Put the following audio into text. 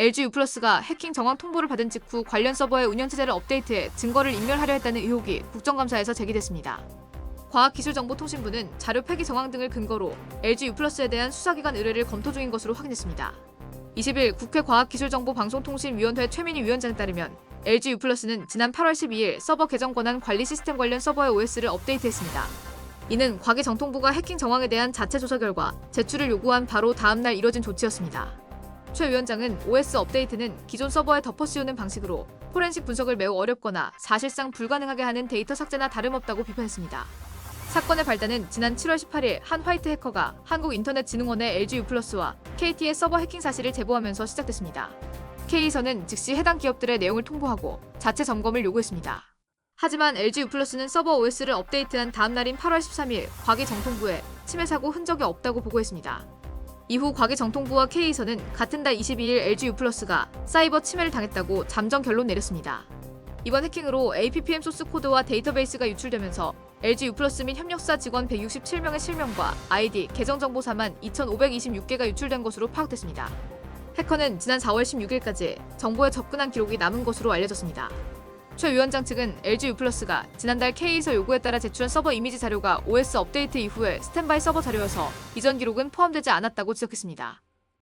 LG U+가 해킹 정황 통보를 받은 직후 관련 서버의 운영 체제를 업데이트해 증거를 인멸하려 했다는 의혹이 국정감사에서 제기됐습니다. 과학기술정보통신부는 자료 폐기 정황 등을 근거로 LG U+에 대한 수사기관 의뢰를 검토 중인 것으로 확인했습니다. 20일 국회 과학기술정보방송통신위원회 최민희 위원장에 따르면 LG U+는 지난 8월 12일 서버 계정 권한 관리 시스템 관련 서버의 OS를 업데이트했습니다. 이는 과기정통부가 해킹 정황에 대한 자체 조사 결과 제출을 요구한 바로 다음 날 이뤄진 조치였습니다. 최 위원장은 OS 업데이트는 기존 서버에 덮어 씌우는 방식으로 포렌식 분석을 매우 어렵거나 사실상 불가능하게 하는 데이터 삭제나 다름없다고 비판했습니다. 사건의 발단은 지난 7월 18일 한 화이트 해커가 한국인터넷진흥원의 LG U+와 KT의 서버 해킹 사실을 제보하면서 시작됐습니다. K에서는 즉시 해당 기업들의 내용을 통보하고 자체 점검을 요구했습니다. 하지만 LG U+는 서버 OS를 업데이트한 다음 날인 8월 13일 과기 정통부에 침해 사고 흔적이 없다고 보고했습니다. 이후 과기정통부와 K에서는 같은 달 22일 LG U+가 사이버 침해를 당했다고 잠정 결론 내렸습니다. 이번 해킹으로 APPM 소스 코드와 데이터베이스가 유출되면서 LG U+ 및 협력사 직원 167명의 실명과 아이디, 계정 정보사만 2,526개가 유출된 것으로 파악됐습니다. 해커는 지난 4월 16일까지 정보에 접근한 기록이 남은 것으로 알려졌습니다. 최 위원장 측은 LG U+가 지난달 K에서 요구에 따라 제출한 서버 이미지 자료가 OS 업데이트 이후에 스탠바이 서버 자료여서 이전 기록은 포함되지 않았다고 지적했습니다.